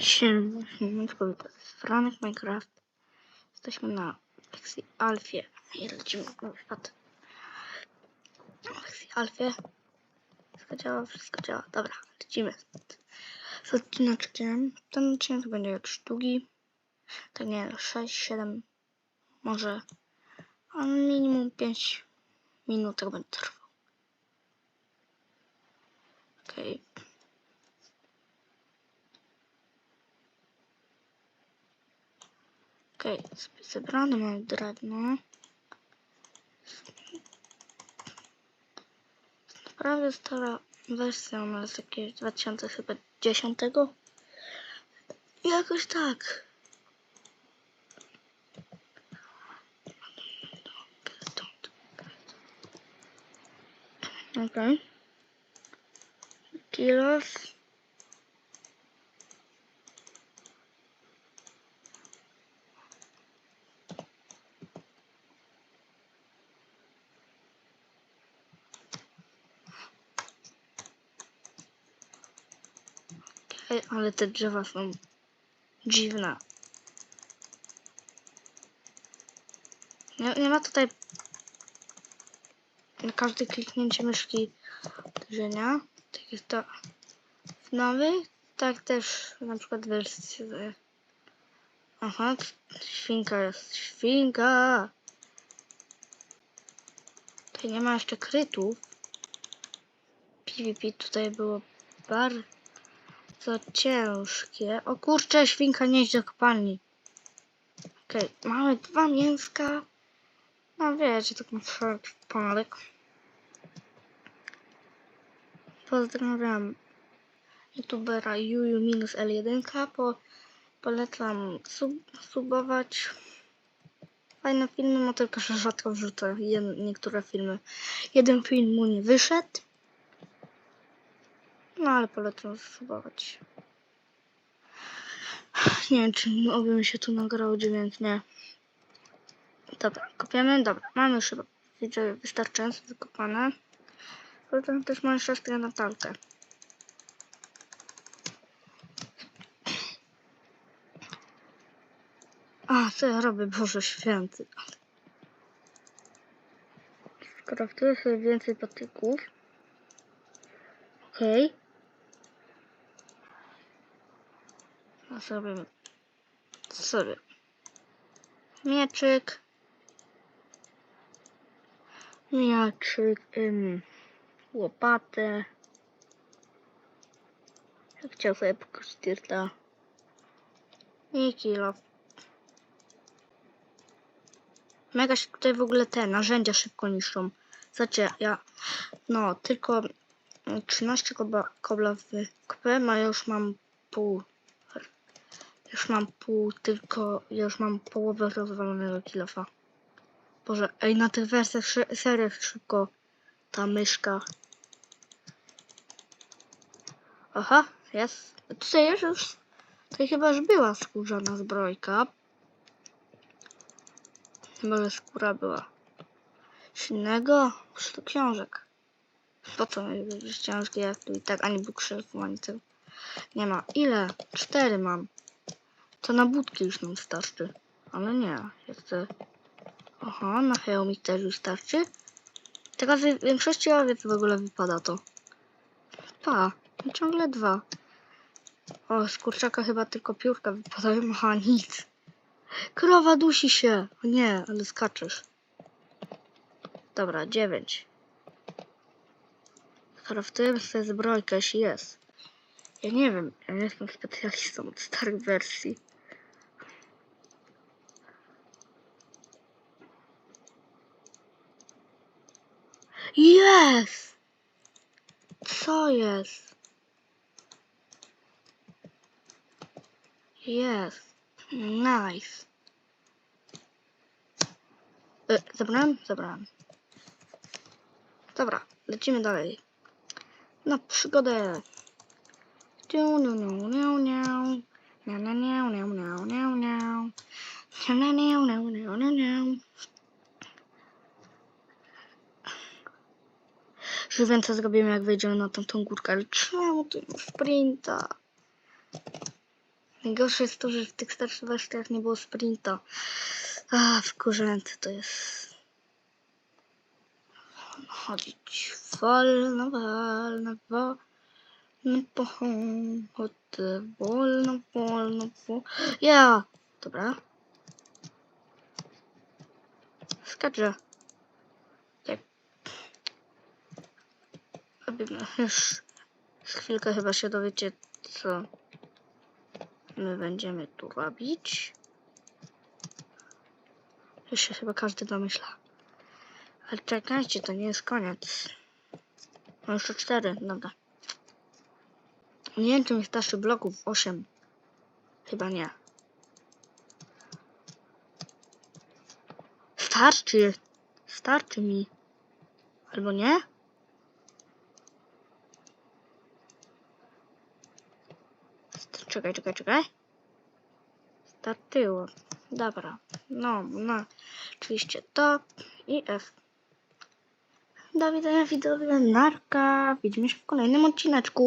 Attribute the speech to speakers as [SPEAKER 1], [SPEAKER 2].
[SPEAKER 1] Siemaneczko, Franek Minecraft. Jesteśmy na wersji Alfie i lecimy na świat. Na wersji Alfie. Wszystko działa, wszystko działa. Dobra, lecimy. Z odcineczkiem. Ten odcinek będzie jakiś długi. Tak nie, 6, 7, może. A minimum 5 minut tak będzie trwał. Okej. Okej, okay, zebrane mamy drewno. Naprawdę stara wersja, ona jest jakiegoś 2010. Jakoś tak. Okej. Okay. Kilos. Ej, ale te drzewa są dziwne. Nie, nie ma tutaj na każde kliknięcie myszki uderzenia. Tak jest to w tak też na przykład wersji. Aha, świnka jest. Świnka! Tutaj nie ma jeszcze krytów. PvP tutaj było bardzo ciężkie. O kurczę, świnka nie do kopalni. Okej, mamy dwa mięska. No wiecie, tak na wszelki wypadek. Pozdrawiam youtubera Juju minus L1. Po, polecam sub, subować. Fajne filmy, no tylko że rzadko wrzucę niektóre filmy. Jeden film mu nie wyszedł. No ale polecam subować. Nie wiem, czy oby mi się tu nagrało dźwięk, nie. Dobra, kopiemy. Dobra, mamy już chyba widzę wystarczająco wykopane. Potem też mam siostrę Natalkę. A, co ja robię? Boże święty. Skraftuję sobie więcej patyków. Okej. Okay. A sobie... sobie... Mieczyk. Mieczyk. Ym, łopatę. Ja chciał sobie pokusić dirta. I kilo. Mega się tutaj w ogóle te narzędzia szybko niszczą. Znaczy, ja... No, tylko 13 kobla, kobla w kopem, a ja już mam pół. Już mam pół, tylko już mam połowę rozwalonego kilofa. Boże, ej, na tych wersjach serio szybko ta myszka. Aha, jest. Tutaj już, już tutaj chyba już była skórzana zbrojka. Chyba, że skóra była. Z innego? Z do książek. Po co mi ciężkie, jak tu i tak ani bookshelfu, ani tego nie ma. Ile? Cztery mam. To na budki już nam starczy. Ale nie, ja chcę... Aha, na hełmik też już starczy. Teraz w większości owiec w ogóle wypada to. Pa, no ciągle dwa. O, z kurczaka chyba tylko piórka wypadają, a nic. Krowa dusi się. O nie, ale skaczesz. Dobra, dziewięć. Kraftujemy sobie zbrojkę, jeśli jest. Ja nie wiem, ja nie jestem specjalistą od starych wersji. Jest! Co jest? Jest. Nice. E, zabrałem? Zabrałem. Dobra, lecimy dalej. Na przygodę. Niu, niu, niu, niu, niu. Niu, niu, niu, niu, niu, niu, niu. Niu, niu, niu, niu, niu, Już wiem co zrobimy jak wejdziemy na tamtą górkę, ale czemu tu nie sprinta? Najgorsze jest to, że w tych starszych wersjach nie było sprinta. A, wkurzęte to jest. Chodzić wolno, wolno, wolno, pochodzę, wolno, wolno, wolno. Ja! Dobra. Skaczę. Robimy już. Z chwilkę chyba się dowiecie, co my będziemy tu robić. Już się chyba każdy domyśla. Ale czekajcie, to nie jest koniec. No jeszcze cztery, dobra. Nie wiem, czy mi starszy bloków 8. Chyba nie. Starczy. Starczy mi. Albo nie? Czekaj, czekaj, czekaj. Starczyło. Dobra. No, no. Oczywiście to i F. Do widzenia widzowie. Narka. Widzimy się w kolejnym odcineczku.